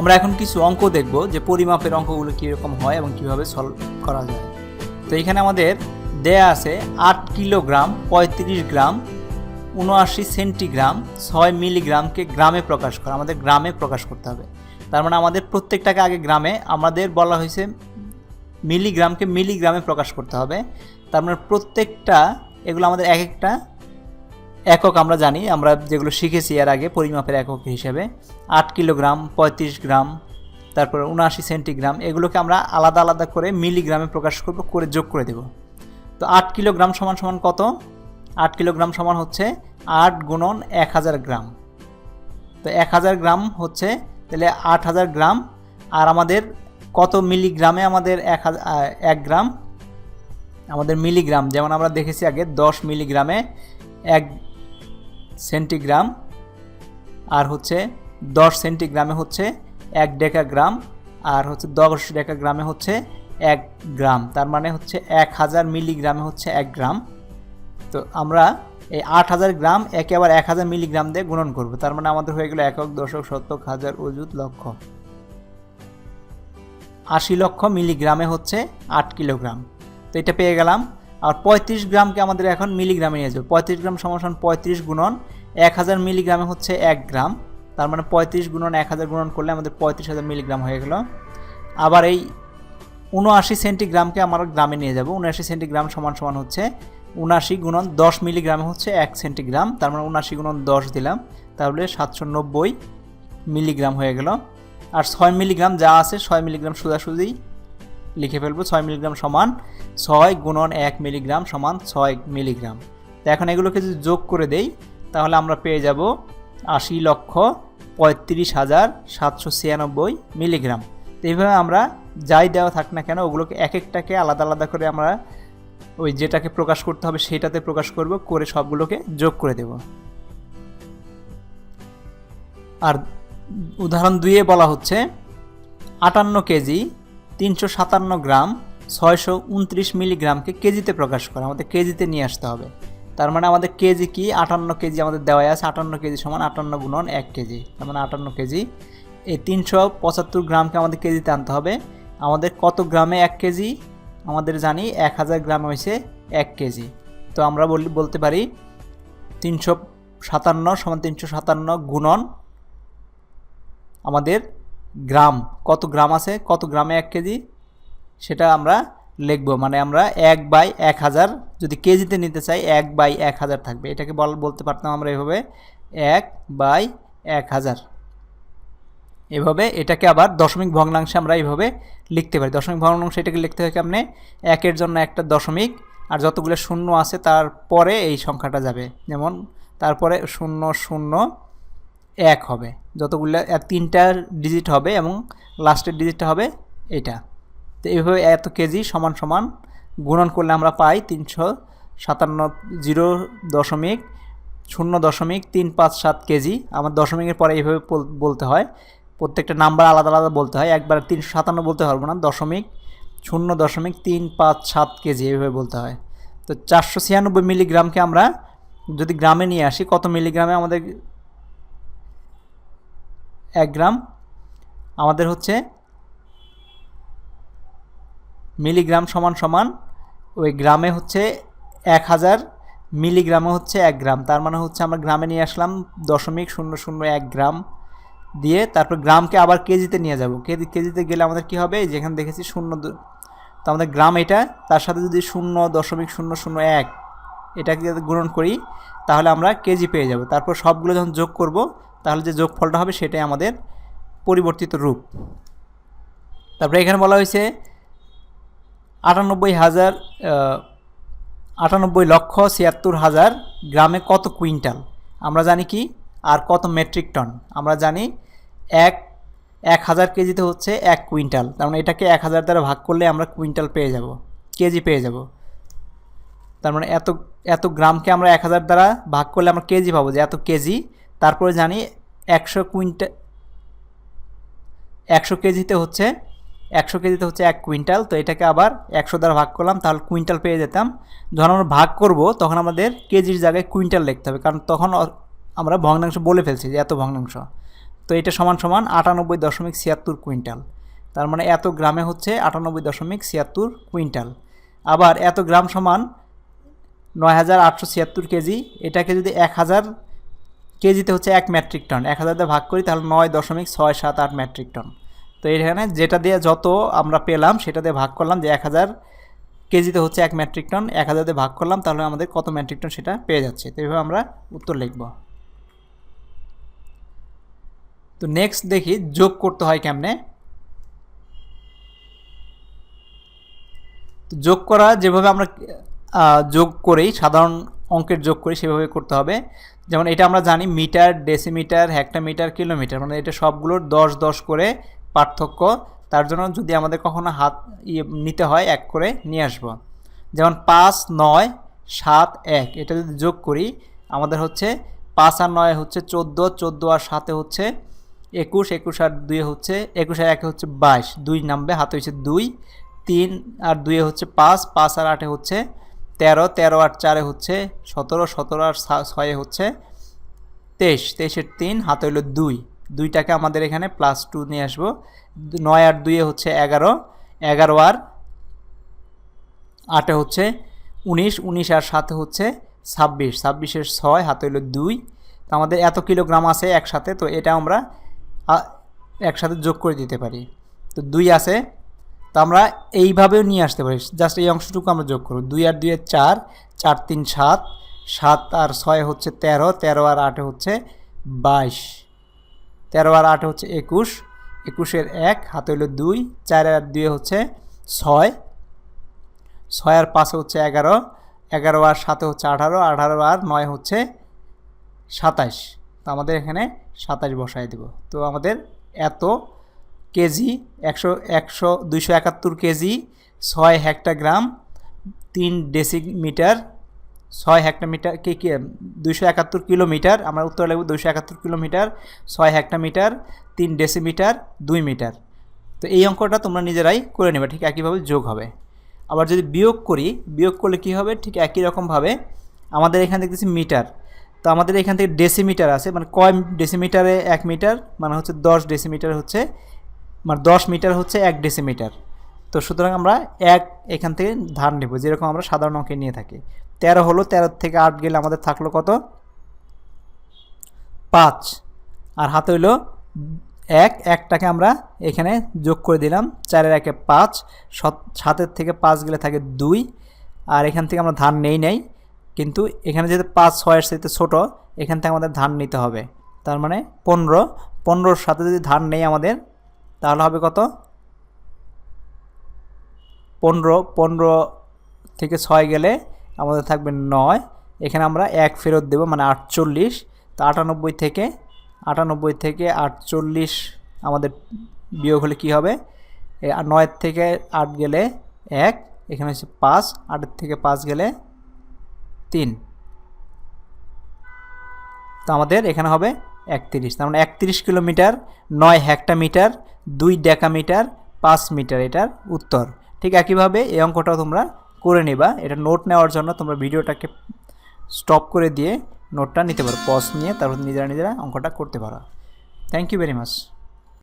আমরা এখন কিছু অঙ্ক দেখব যে পরিমাপের অঙ্কগুলো কীরকম হয় এবং কীভাবে সলভ করা যায়। তো এখানে আমাদের দেয়া আছে আট কিলোগ্রাম, পঁয়ত্রিশ গ্রাম, উনআশি সেন্টিগ্রাম, ছয় মিলিগ্রামকে গ্রামে প্রকাশ করা। আমাদের গ্রামে প্রকাশ করতে হবে। তার মানে আমাদের প্রত্যেকটাকে আগে গ্রামে, আমাদের বলা হয়েছে মিলিগ্রামকে মিলিগ্রামে প্রকাশ করতে হবে। তার মানে প্রত্যেকটা, এগুলো আমাদের এক একটা একক আমরা জানি, আমরা যেগুলো শিখেছি এর আগে পরিমাপের একক হিসেবে, আট কিলোগ্রাম, পঁয়ত্রিশ গ্রাম, তারপরে উনআশি সেন্টিগ্রাম, এগুলোকে আমরা আলাদা আলাদা করে মিলিগ্রামে প্রকাশ করব, করে যোগ করে দেব। তো আট কিলোগ্রাম সমান সমান কত? আট কিলোগ্রাম সমান হচ্ছে আট গুণন এক হাজার গ্রাম। তো এক হাজার গ্রাম হচ্ছে, তাহলে আট হাজার গ্রাম, আর আমাদের কত মিলিগ্রামে আমাদের এক এক গ্রাম? আমাদের মিলিগ্রাম, যেমন আমরা দেখেছি আগে, দশ মিলিগ্রামে এক সেন্টিগ্রাম, আর হচ্ছে দশ সেন্টিগ্রামে হচ্ছে এক ডেকাগ্রাম, আর হচ্ছে দশ ডেকাগ্রামে হচ্ছে এক গ্রাম, তার মানে হচ্ছে এক হাজার মিলিগ্রামে হচ্ছে এক গ্রাম। তো আমরা এই আট হাজার গ্রাম একে আবার এক হাজার মিলিগ্রাম দিয়ে গুণন করব, তার মানে আমাদের হয়ে গেল একক, দশক, শতক, হাজার, অযুত, লক্ষ। আশি লক্ষ মিলিগ্রামে হচ্ছে আট কিলোগ্রাম। তো এটা পেয়ে গেলাম। আর পঁয়ত্রিশ গ্রামকে আমাদের এখন মিলিগ্রামে নিয়ে যাবে। পঁয়ত্রিশ গ্রাম সমান পঁয়ত্রিশ গুণন এক হাজার মিলিগ্রামে হচ্ছে এক গ্রাম। তার মানে পঁয়ত্রিশ গুণন এক হাজার গুণন করলে আমাদের পঁয়ত্রিশ হাজার মিলিগ্রাম হয়ে গেল। আবার এই উনআশি সেন্টিগ্রামকে আমরা গ্রামে নিয়ে যাব। উনআশি সেন্টিগ্রাম সমান সমান হচ্ছে উনআশি গুণন দশ মিলিগ্রামে হচ্ছে এক সেন্টিগ্রাম। তার মানে উনআশি গুণন দশ দিলাম। তাহলে সাতশো নব্বই মিলিগ্রাম হয়ে গেল। আর ছয় মিলিগ্রাম যা আছে, ছয় মিলিগ্রাম সোজাসুজি লিখে ফেলব, ছয় মিলিগ্রাম সমান ছয় গুণন এক মিলিগ্রাম সমান ছয় মিলিগ্রাম। তো এখন এগুলোকে যদি যোগ করে দেই, তাহলে আমরা পেয়ে যাব আশি লক্ষ পঁয়ত্রিশ হাজার সাতশো ছিয়ানব্বই মিলিগ্রাম। তো এইভাবে আমরা যাই দেওয়া থাক না কেন, ওগুলোকে এক একটাকে আলাদা আলাদা করে আমরা ওই যেটাকে প্রকাশ করতে হবে সেটাতে প্রকাশ করব, করে সবগুলোকে যোগ করে দেব। আর উদাহরণ দুইয়ে বলা হচ্ছে, আটান্ন কেজি তিনশো সাতান্ন গ্রাম ছয়শো উনত্রিশ মিলিগ্রামকে কেজিতে প্রকাশ করা। আমাদের কেজিতে নিয়ে আসতে হবে। তার মানে আমাদের কেজি কি? আটান্ন কেজি আমাদের দেওয়া আছে। আটান্ন কেজি সমান আটান্ন গুণন এক কেজি। তার মানে আটান্ন কেজি। এই তিনশো পঁচাত্তর গ্রামকে আমাদের কেজিতে আনতে হবে। আমাদের কত গ্রামে এক কেজি? আমাদের জানি এক হাজার গ্রাম হয়েছে এক কেজি। তো আমরা বলি, বলতে পারি তিনশো সাতান্ন সমান তিনশো সাতান্ন গুণন আমাদের গ্রাম, কত গ্রাম আছে, কত গ্রামে এক কেজি? সেটা আমরা লিখব মানে আমরা এক বাই এক হাজার, যদি কেজিতে নিতে চাই, এক বাই এক হাজার থাকবে। এটাকে বল, বলতে পারতাম আমরা এভাবে, এক বাই এক হাজার। এভাবে এটাকে আবার দশমিক ভগ্নাংশে আমরা এইভাবে লিখতে পারি। দশমিক ভগ্নাংশ এটাকে লিখতে হয় কেমনে? একের জন্য একটা দশমিক, আর যতগুলো শূন্য আছে, তারপরে এই সংখ্যাটা যাবে। যেমন, তারপরে শূন্য শূন্য এক হবে। যতগুলো তিনটা ডিজিট হবে এবং লাস্টের ডিজিটটা হবে এটা। তো এইভাবে এত কেজি সমান সমান গুণন করলে আমরা পাই তিনশো সাতান্ন জিরো দশমিক শূন্য দশমিক তিন পাঁচ সাত কেজি। আমার দশমিকের পরে এইভাবে বলতে হয়। প্রত্যেকটা নাম্বার আলাদা আলাদা বলতে হয়। একবার তিনশো সাতান্ন বলতে পারব না। দশমিক শূন্য দশমিক তিন পাঁচ সাত কেজি এইভাবে বলতে হয়। তো চারশো ছিয়ানব্বই মিলিগ্রামকে আমরা যদি গ্রামে নিয়ে আসি, কত মিলিগ্রামে আমাদের এক গ্রাম, আমাদের হচ্ছে মিলিগ্রাম সমান সমান, ওই গ্রামে হচ্ছে এক হাজার, মিলিগ্রামে হচ্ছে এক গ্রাম। তার মানে হচ্ছে আমরা গ্রামে নিয়ে আসলাম দশমিক শূন্য শূন্য এক গ্রাম দিয়ে তারপর গ্রামকে আবার কেজিতে নিয়ে যাব। কেজি, কেজিতে গেলে আমাদের কি হবে? যেখানে দেখেছি শূন্য তো আমাদের গ্রাম এটা, তার সাথে যদি শূন্য দশমিক শূন্য শূন্য এক এটাকে যদি গ্রহণ করি, তাহলে আমরা কেজি পেয়ে যাব। তারপর সবগুলো যখন যোগ করব, তাহলে যে যোগফলটা হবে সেটাই আমাদের পরিবর্তিত রূপ। তারপরে এখানে বলা হয়েছে, আটানব্বই হাজার আটানব্বই লক্ষ ছিয়াত্তর হাজার গ্রামে কত কুইন্টাল? আমরা জানি কি? আর কত মেট্রিক টন? আমরা জানি এক এক হাজার কেজিতে হচ্ছে এক কুইন্টাল। তার মানে এটাকে এক হাজার দ্বারা ভাগ করলে আমরা কুইন্টাল পেয়ে যাব, কেজি পেয়ে যাব। তার মানে এত এত গ্রামকে আমরা এক হাজার দ্বারা ভাগ করলে আমরা কেজি পাবো, যে এত কেজি। তারপরে জানি একশো কুইন্টাল একশো কেজিতে হচ্ছে, একশো কেজিতে হচ্ছে এক কুইন্টাল। তো এটাকে আবার একশো দ্বারা ভাগ করলাম, তাহলে কুইন্টাল পেয়ে যেতাম। যখন আমরা ভাগ করব, তখন আমাদের কেজির জায়গায় কুইন্টাল লিখতে হবে, কারণ তখন আমরা ভগ্নাংশ বলে ফেলছি যে এত ভগ্নাংশ। তো এটা সমান সমান আটানব্বই দশমিক ছিয়াত্তর কুইন্টাল। তার মানে এত গ্রামে হচ্ছে আটানব্বই দশমিক ছিয়াত্তর কুইন্টাল। আবার এত গ্রাম সমান নয় হাজার আটশো ছিয়াত্তর কেজি। এটাকে যদি এক হাজার কেজিতে হচ্ছে এক মেট্রিক টন, এক হাজার ভাগ করি, তাহলে নয় দশমিক ছয় সাত আট মেট্রিক টন। তো এখানে যেটা দিয়ে যত আমরা পেলাম, সেটা দিয়ে ভাগ করলাম যে এক হাজার কেজিতে হচ্ছে এক মেট্রিক টন, এক হাজার দিয়ে ভাগ করলাম, তাহলে আমাদের কত মেট্রিক টন সেটা পেয়ে যাচ্ছে। তো এইভাবে আমরা উত্তর লিখব। তো নেক্সট দেখি, যোগ করতে হয় কেমনে? তো যোগ করা, যেভাবে আমরা যোগ করেই, সাধারণ অঙ্কের যোগ করি সেভাবে করতে হবে। যেমন এটা আমরা জানি মিটার, ডেসিমিটার হেক্টামিটার কিলোমিটার মানে এটা সবগুলোর দশ দশ করে পার্থক্য। তার জন্য যদি আমাদের কখনো হাত ইয়ে নিতে হয়, এক করে নিয়ে আসব। যেমন পাঁচ, নয়, সাত, এক, এটা যদি যোগ করি, আমাদের হচ্ছে পাঁচ আর নয় হচ্ছে চোদ্দ চোদ্দ আর সাতে হচ্ছে একুশ একুশ আর দুয়ে হচ্ছে, একুশ আর একে হচ্ছে বাইশ। দুই নামবে, হাতে হচ্ছে দুই, তিন আর দুয়ে হচ্ছে পাঁচ পাঁচ আর আটে হচ্ছে তেরো তেরো আর চারে হচ্ছে, সতেরো সতেরো আর ছয়ে হচ্ছে তেইশ, তেইশের তিন, হাতে হলো দুই। দুইটাকে আমাদের এখানে প্লাস টু নিয়ে আসব। নয় আর দুইয়ে হচ্ছে এগারো এগারো আর আটে হচ্ছে উনিশ উনিশ আর সাথে হচ্ছে ছাব্বিশ। ছাব্বিশের ছয়, হাতে হলো দুই। তো আমাদের এত কিলোগ্রাম আছে একসাথে, তো এটা আমরা একসাথে যোগ করে দিতে পারি। তো দুই আছে তো আমরা এইভাবেও নিয়ে আসতে পারি। জাস্ট এই অংশটুকু আমরা যোগ করব। দুই আর দুই চার চার তিন সাত সাত আর ছয় হচ্ছে তেরো তেরো আর আটে হচ্ছে বাইশ। তেরো আর আটে হচ্ছে একুশ, একুশের এক, হাতে হলো দুই, চার আর দুই হচ্ছে ছয়। ছয় আর পাঁচে হচ্ছে এগারো এগারো আর সাথে হচ্ছে আঠারো আঠারো আর নয় হচ্ছে সাতাইশ। তো আমাদের এখানে সাতাইশ বসাই দেব। তো আমাদের এত কেজি, একশো একশো, দুইশো একাত্তর কেজি, ছয় হেক্টাগ্রাম, তিন ডেসিমিটার, ছয় হেক্টোমিটার, কে কে, দুইশো একাত্তর কিলোমিটার, আমরা উত্তর লাগবে দুইশো একাত্তর কিলোমিটার, ছয় হেক্টোমিটার, তিন ডেসিমিটার, দুই মিটার। তো এই অঙ্কটা তোমরা নিজেরাই করে নেবে, ঠিক একইভাবে যোগ হবে। আবার যদি বিয়োগ করি, বিয়োগ করলে কি হবে? ঠিক একই রকমভাবে আমাদের এখানে দেখতেছি মিটার। তো আমাদের এখান থেকে ডেসিমিটার আছে মানে কয় ডেসিমিটারে এক মিটার? মানে হচ্ছে দশ ডেসিমিটার হচ্ছে মানে দশ মিটার হচ্ছে এক ডেসিমিটার তো সুতরাং আমরা এক এখান থেকে ধার নেব, যেরকম আমরা সাধারণ অঙ্কে নিয়ে থাকি। তেরো হলো, তেরো থেকে আট গেলে আমাদের থাকল কত? পাঁচ। আর হাতে হইল এক, একটাকে আমরা এখানে যোগ করে দিলাম, চারের একে পাঁচ, সত- সাতের থেকে পাঁচ গেলে থাকে দুই। আর এখান থেকে আমরা ধান নেই নেই, কিন্তু এখানে যেহেতু পাঁচ ছয়ের সাথে ছোটো, এখান থেকে আমাদের ধান নিতে হবে। তার মানে পনেরো, পনেরোর সাথে যদি ধান নেই আমাদের তাহলে হবে কত? পনেরো পনেরো থেকে ছয় গেলে আমাদের থাকবে নয়। এখানে আমরা এক ফেরত দেব মানে আটচল্লিশ। তো আটানব্বই থেকে আটানব্বই থেকে আটচল্লিশ আমাদের বিয়োগ হলে কী হবে? নয়ের থেকে আট গেলে এক, এখানে হচ্ছে পাঁচ। আটের থেকে পাঁচ গেলে তিন। তো আমাদের এখানে হবে একত্রিশ। তার মানে একত্রিশ কিলোমিটার, নয় হেক্টামিটার দুই ডেকামিটার, পাঁচ মিটার এটার উত্তর। ঠিক একইভাবে এই অঙ্কটাও তোমরা করে নিবা। এটা নোট নেওয়ার জন্য তোমরা ভিডিওটাকে স্টপ করে দিয়ে নোটটা নিতে পারো। পজ নিয়ে তারপর নিজেরা নিজেরা অঙ্কটা করতে পারো। Thank you very much